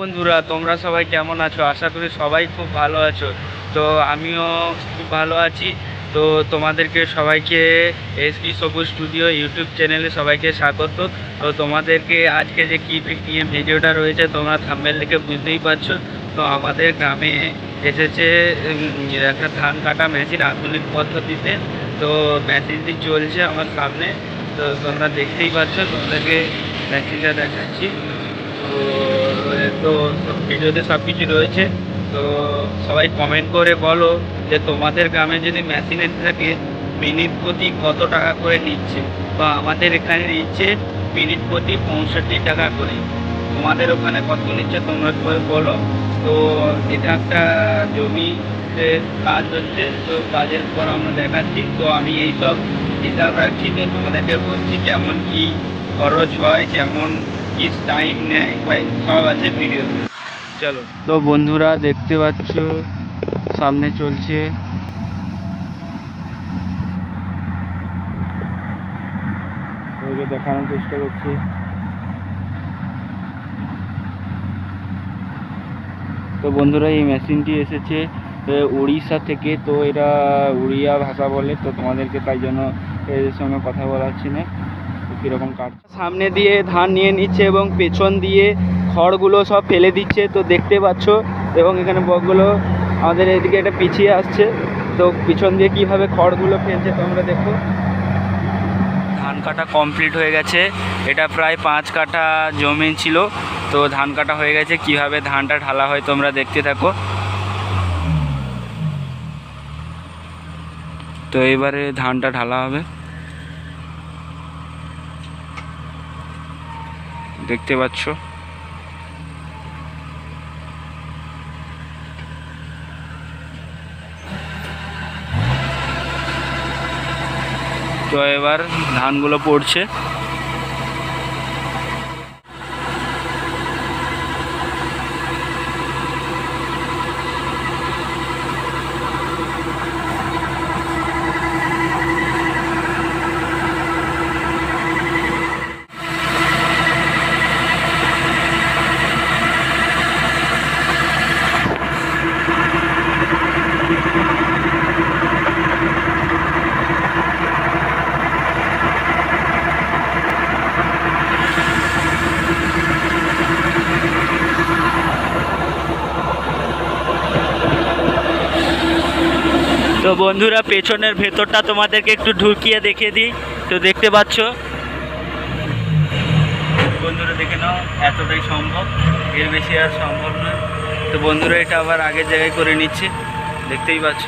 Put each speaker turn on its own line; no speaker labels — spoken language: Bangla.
বন্ধুরা, তোমরা সবাই কেমন আছো? আশা করি সবাই খুব ভালো আছো। তো আমিও খুব ভালো আছি। তো তোমাদেরকে সবাইকে S SP Sabuj studio YouTube চ্যানেলে সবাইকে স্বাগত। তো তোমাদেরকে আজকে যে কী নিয়ে ভিডিওটা রয়েছে, তোমরা থাম্বেল দেখে বুঝতেই পারছ। তো আমাদের গ্রামে এসেছে একটা ধান কাটা মেশিন আধুনিক পদ্ধতিতে। তো মেশিনটি চলছে আমার সামনে। তো তোমরা দেখতেই পাচ্ছ, তোমাদেরকে মেশিনটা দেখাচ্ছি। তো তো ভিডিওতে সব কিছু রয়েছে। তো সবাই কমেন্ট করে বলো যে তোমাদের গ্রামে যদি মেশিনের থাকে মিনিট প্রতি কত টাকা করে নিচ্ছে? তো আমাদের এখানে নিচ্ছে মিনিট প্রতি পঁয়ষট্টি টাকা করে। তোমাদের ওখানে কত নিচ্ছে তোমরা সবাই বলো। তো এটা একটা জমি কাজ হচ্ছে, তো কাজের পর আমরা দেখাচ্ছি। তো আমি এইসব হিসাব রাখছি তো তোমাদেরকে বলছি কেমন কি খরচ হয়, কেমন টাইম ভিডিও চলো। তো বন্ধুরা, দেখতে পাচ্ছ, সামনে চলছে। দেখানোর চেষ্টা করছি। তো বন্ধুরা, এই মেশিনটি এসেছে উড়িষ্যা থেকে। তো এটা উড়িয়া ভাষা বলে, তো তোমাদেরকে তাই জন্য এদের সঙ্গে কথা বলা হচ্ছে না। কীরকম কাট সামনে দিয়ে ধান নিয়ে নিচ্ছে এবং পেছন দিয়ে খড়গুলো সব ফেলে দিচ্ছে, তো দেখতে পাচ্ছ। এবং এখানে বকগুলো আমাদের এদিকে এটা পিছিয়ে আসছে। তো পিছন দিয়ে কীভাবে খড়গুলো ফেলছে তোমরা দেখো। ধান কাটা কমপ্লিট হয়ে গেছে। এটা প্রায় পাঁচ কাঠা জমি ছিল। তো ধান কাটা হয়ে গেছে। কীভাবে ধানটা ঢালা হয় তোমরা দেখতে থাকো। তো এবারে ধানটা ঢালা হবে। দেখতে পাচ্ছ? তো এবার ধানগুলো পড়ছে। তো বন্ধুরা, পেছনের ভেতরটা তোমাদেরকে একটু ঢুকিয়ে দেখিয়ে দিই। তো দেখতে পাচ্ছ? বন্ধুরা, দেখে নাও, এতটাই সম্ভব। এর বেশি আর সম্ভব নয়। তো বন্ধুরা, এটা আবার আগের জায়গায় করে নিচ্ছে। দেখতেই পাচ্ছ?